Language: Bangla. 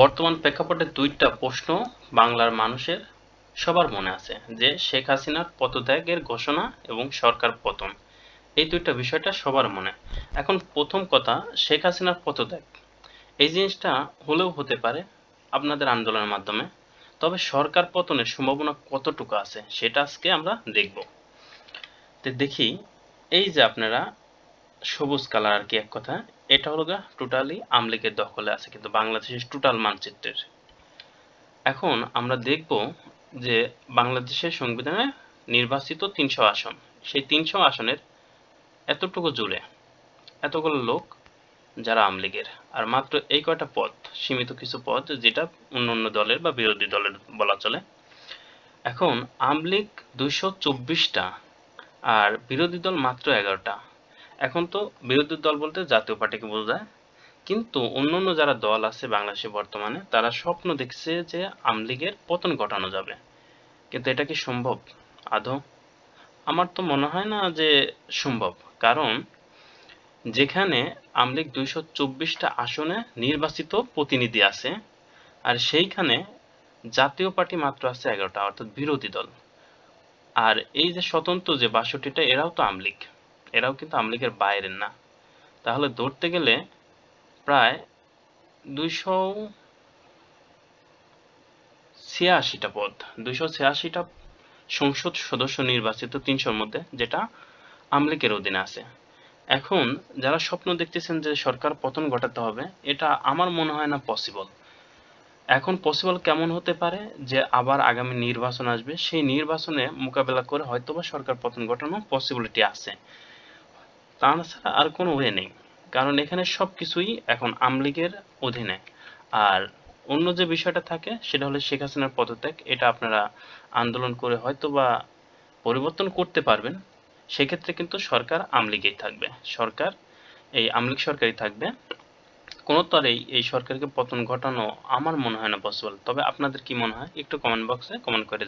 বর্তমান প্রেক্ষাপটে দুইটা প্রশ্ন বাংলার মানুষের সবার মনে আছে, যে শেখ হাসিনার পদত্যাগের ঘোষণা এবং সরকার পতন। এই দুইটা বিষয়টা সবার মনে। এখন প্রথম কথা, শেখ হাসিনার পদত্যাগ। এই জিনিসটা হলেও হতে পারে আপনাদের আন্দোলনের মাধ্যমে, তবে সরকার পতনের সম্ভাবনা কতটুকু আছে সেটা আজকে আমরা দেখব। তো দেখি, এই যে আপনারা সবুজ কালার আর কি এক কথা। এটা হলো গা টোটালি আমলিকের দখলে আছে কিন্তু বাংলাদেশের টোটাল মানচিত্রের। এখন আমরা দেখব যে বাংলাদেশের সংবিধানে নির্বাচিত তিনশো আসন। সেই তিনশো আসনের এতটুকু জুড়ে এতগুলো লোক যারা আমলিগের আর মাত্র এই কয়টা পদ, সীমিত কিছু পদ যেটা অন্য অন্য দলের বা বিরোধী দলের বলা চলে। এখন আমলিগ দুইশো চব্বিশটা আর বিরোধী দল মাত্র এগারোটা। এখন তো বিরোধী দল বলতে জাতীয় পার্টিকে বোঝায় কিন্তু অন্যান্য যারা দল আছে বাংলাদেশে বর্তমানে, তারা স্বপ্ন দেখছে যে আমলিগের পতন ঘটানো যাবে। কিন্তু এটা কি সম্ভব? আদৌ? আমার তো মনে হয় না যে সম্ভব। কারণ যেখানে আমলিগ দুইশো চব্বিশটা আসনে নির্বাচিত প্রতিনিধি আছে, আর সেইখানে জাতীয় পার্টি মাত্র আছে এগারোটা, অর্থাৎ বিরোধী দল। আর এই যে স্বতন্ত্র যে বাষট্টিটা, এরাও তো আমলিগ এরাও কিন্তু আমলিগের বাইরের না। তাহলে ধরতে গেলে প্রায় দুইশো ছিয়াশিটা পদ, দুইশো ছিয়াশিটা সংসদ সদস্য নির্বাচিত তিনশোর মধ্যে যেটা আমলিকের অধীনে আছে। এখন যারা স্বপ্ন দেখতেছেন যে সরকার পতন ঘটাতে হবে, এটা আমার মনে হয় না পসিবল এখন পসিবল কেমন হতে পারে যে আবার আগামী নির্বাচন আসবে, সেই নির্বাচনে মোকাবেলা করে হয়তোবা সরকার পতন ঘটানো পসিবিলিটি আছে। তাছাড়া আর কোনো ওয়ে নেই। কারণ এখানে সব কিছুই এখন আমলিগের অধীনে। আর অন্য যে বিষয়টা থাকে, সেটা হলো শেখ হাসিনার পদত্যাগ। এটা আপনারা আন্দোলন করে হয়তো বা পরিবর্তন করতে পারবেন। সেক্ষেত্রে কিন্তু সরকার আমলিগেই থাকবে। সরকার, এই আমলিগ সরকারই থাকবে। কোনো তরেই এই সরকারকে পতন ঘটানো আমার মনে হয় না পসিবল তবে আপনাদের কি মনে হয়? একটু কমেন্ট বক্সে কমেন্ট করে